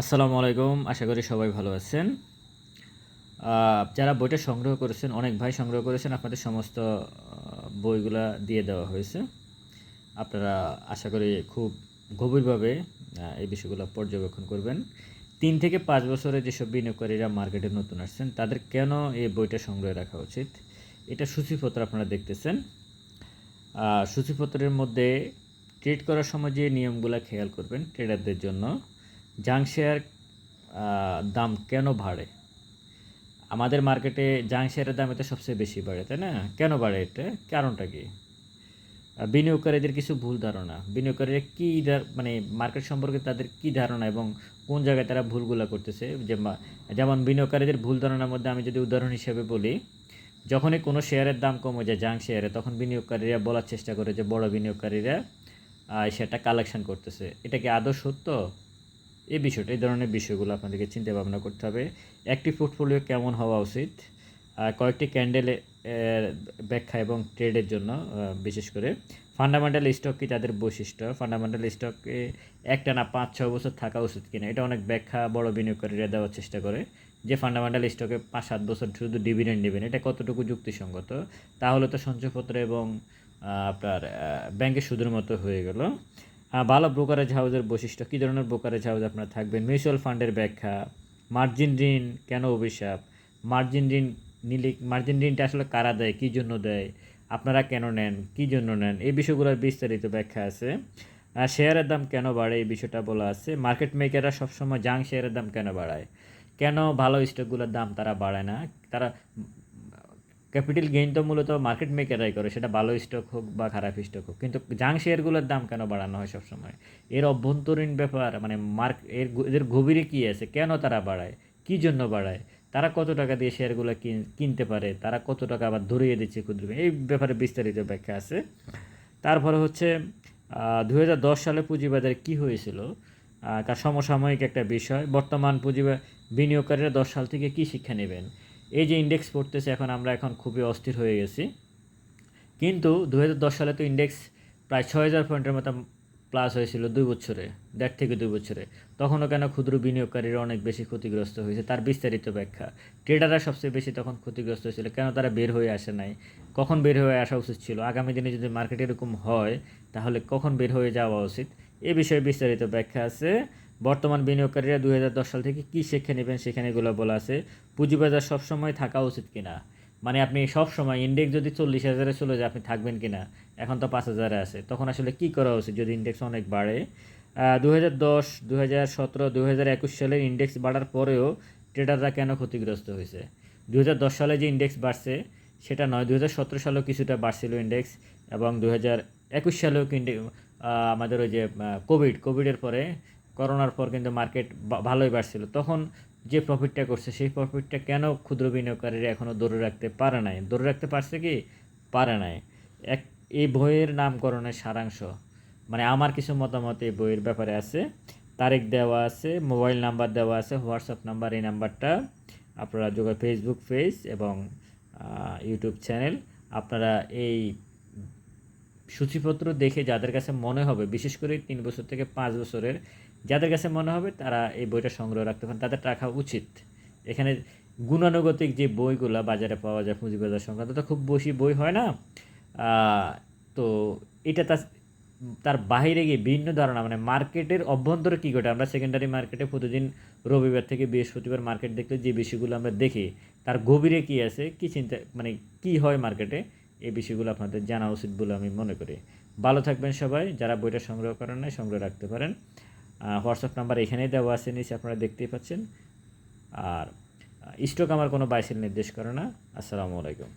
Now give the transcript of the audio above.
আসসালামু আলাইকুম, আশা করি সবাই ভালো আছেন। যারা বইটা সংগ্রহ করেছেন, অনেক ভাই সংগ্রহ করেছেন, আপনাদের সমস্ত বইগুলা দিয়ে দেওয়া হয়েছে। আপনারা আশা করি খুব গভীরভাবে এই বিষয়গুলো পর্যবেক্ষণ করবেন। তিন থেকে পাঁচ বছরে যেসব বিনিয়োগকারীরা মার্কেটে নতুন আসছেন, তাদের কেন এই বইটা সংগ্রহে রাখা উচিত? এটা সূচিপত্র আপনারা দেখতেছেন। সূচিপত্রের মধ্যে ট্রেড করার সময় যে নিয়মগুলো খেয়াল করবেন, ট্রেডারদের জন্য। জাং শেয়ার দাম কেন বাড়ে? আমাদের মার্কেটে জাং শেয়ারের দাম এটা সবচেয়ে বেশি বাড়ে, তাই না? কেন বাড়ে এটা? কারণটা কি? বিনিয়োগকারীদের কিছু ভুল ধারণা। বিনিয়োগকারীরা কী মানে মার্কেট সম্পর্কে তাদের কী ধারণা এবং কোন জায়গায় তারা ভুলগুলো করতেছে? যেমন বিনিয়োগকারীদের ভুল ধারণার মধ্যে আমি যদি উদাহরণ হিসেবে বলি, যখনই কোনো শেয়ারের দাম কমে যায় জাং শেয়ারে তখন বিনিয়োগকারীরা বলার চেষ্টা করে যে বড় বিনিয়োগকারীরা সেটা কালেকশন করতেছে। এটা কি আদৌ সত্য? এই বিষয়টা, এই ধরনের বিষয়গুলো আপনাদেরকে চিন্তা ভাবনা করতে হবে। একটি পোর্টফোলিও কেমন হওয়া উচিত? কয়েকটি ক্যান্ডেল ব্যাখ্যা এবং ট্রেডের জন্য বিশেষ করে। ফান্ডামেন্টাল স্টক কি তাদের বৈশিষ্ট্য? ফান্ডামেন্টাল স্টকে একটা না পাঁচ, ছয় বছর থাকা উচিত কিনা? এটা অনেক ব্যাখ্যা বড় বিনিয়োগকারীরা দেওয়ার চেষ্টা করে যে ফান্ডামেন্টাল স্টকে পাঁচ, সাত বছর শুধু ডিভিডেন্ড নেবেন। এটা কতটুকু যুক্তিসঙ্গত? তাহলে তো সঞ্চয়পত্র এবং আপনার ব্যাংকের সুদের মতো হয়ে গেল। ভালো ব্রোকারেজ হাউসের বৈশিষ্ট্য, কী ধরনের ব্রোকারেজ হাউজ আপনার থাকবেন মিউচুয়াল ফান্ডের ব্যাখ্যা মার্জিন ঋণ কেন অভিশাপ? মার্জিন ঋণ নিলে মার্জিন ঋণটা আসলে কারা দেয়? কী জন্য দেয়? আপনারা কেন নেন? কী জন্য নেন? এই বিষয়গুলোর বিস্তারিত ব্যাখ্যা আছে। শেয়ারের দাম কেন বাড়ে? এই বিষয়টা বলা আছে। মার্কেট মেকাররা সবসময় জাং শেয়ারের দাম কেন বাড়ায়? কেন ভালো স্টকগুলোর দাম তারা বাড়ায় না? তারা ক্যাপিটাল গেইন তো মূলত মার্কেট মেকাররাই করে, সেটা ভালো স্টক হোক বা খারাপ স্টক হোক। কিন্তু জাং শেয়ারগুলোর দাম কেন বাড়ানো হয় সবসময়? এর অভ্যন্তরীণ ব্যাপার মানে মার্ক এর এদের গভীরে কী আছে? কেন তারা বাড়ায়? কী জন্য বাড়ায়? তারা কত টাকা দিয়ে শেয়ারগুলো কিন- কিনতে পারে? তারা কত টাকা আবার ধরিয়ে দিচ্ছে ক্ষুদ্র এই ব্যাপারে বিস্তারিত ব্যাখ্যা আছে। তারপরে হচ্ছে দু হাজার দশ সালে পুঁজিবাজারে কী হয়েছিল? তার সমসাময়িক একটা বিষয়। বর্তমান পুঁজি বিনিয়োগকারীরা দশ সাল থেকে কী শিক্ষা নেবেন? এই যে ইন্ডেক্স পড়তেছে, এখন আমরা এখন খুবই অস্থির হয়ে গেছি। কিন্তু দু হাজার দশ সালে তো ইন্ডেক্স প্রায় ছয় হাজার পয়েন্টের মতো প্লাস হয়েছিল দুই বছরে, দেড় থেকে দুই বছরে। তখনও কেন ক্ষুদ্র বিনিয়োগকারীরা অনেক বেশি ক্ষতিগ্রস্ত হয়েছে তার বিস্তারিত ব্যাখ্যা। ট্রেডাররা সবচেয়ে বেশি তখন ক্ষতিগ্রস্ত হয়েছিল, কেন তারা বের হয়ে আসে নাই? কখন বের হয়ে আসা উচিত ছিল? আগামী দিনে যদি মার্কেট এরকম হয়, তাহলে কখন বের হয়ে যাওয়া উচিত? এ বিষয়ে বিস্তারিত ব্যাখ্যা আছে বর্তমান বিনিয়োগকারীরা দু হাজার দশ সাল থেকে কী শিক্ষা নেবেন সেখানে এগুলো বলা আছে। পুঁজিবাজার সবসময় থাকা উচিত কিনা? মানে আপনি সব সময় ইন্ডেক্স যদি চল্লিশ হাজারে চলে যায়, আপনি থাকবেন কিনা? এখন তো পাঁচ হাজারে আছে। তখন আসলে কি করা উচিত যদি ইন্ডেক্স অনেক বাড়ে? দু হাজার দশ দু হাজার সতেরো দু হাজার একুশ সালের ইন্ডেক্স বাড়ার পরেও ট্রেডাররা কেন ক্ষতিগ্রস্ত হয়েছে? দু হাজার দশ সালে যে ইন্ডেক্স বাড়ছে, সেটা নয় দু হাজার সতেরো সালেও কিছুটা বাড়ছিল ইন্ডেক্স এবং দু হাজার একুশ সালেও কিন্তু আমাদের ওই যে কোভিড কোভিডের পরে করোনার পর কিন্তু মার্কেট ভালোই বাড়ছিল। তখন যে প্রফিটটা করছে, সেই প্রফিটটা কেন ক্ষুদ্র বিনিয়োগকারীরা এখনও ধরে রাখতে পারে নাই? ধরে রাখতে পারছে কি? পারে নাই। এক, এই বইয়ের নামকরণের সারাংশ মানে আমার কিছু মতামত এই বইয়ের ব্যাপারে আছে। তারিখ দেওয়া আছে, মোবাইল নাম্বার দেওয়া আছে, হোয়াটসঅ্যাপ নাম্বার, এই নাম্বারটা আপনারা যোগা ফেসবুক পেজ এবং ইউটিউব চ্যানেল আপনারা এই সূচিপত্র দেখে যাদের কাছে মনে হবে, বিশেষ করে তিন বছর থেকে পাঁচ বছরের যাদের কাছে মনে হবে, তারা এই বইটা সংগ্রহ রাখতে পারেন। তাদের রাখা উচিত। এখানে গুণানুগতিক যে বইগুলো বাজারে পাওয়া যায়, পুঁজিবাজার সংক্রান্ত, তো খুব বেশি বই হয় না। তো এটা তার তার বাইরে গিয়ে ভিন্ন ধারণা মানে মার্কেটের অভ্যন্তরে কী ঘটে? আমরা সেকেন্ডারি মার্কেটে প্রতিদিন রবিবার থেকে বৃহস্পতিবার মার্কেট দেখলে যে বিষয়গুলো আমরা দেখি, তার গভীরে কী আছে, কী চিন্তা মানে কী হয় মার্কেটে এই বিষয়গুলো আপনাদের জানা উচিত বলে আমি মনে করি। ভালো থাকবেন সবাই, যারা বইটা সংগ্রহ করেন নাই, সংগ্রহ রাখতে পারেন। হোয়াটসঅ্যাপ নাম্বার এখানেই দেওয়া আছে, নিচে আপনারা দেখতেই পাচ্ছেন। আর স্টক আমার কোনো বাইসেল নির্দেশ করে না। আসসালামু আলাইকুম।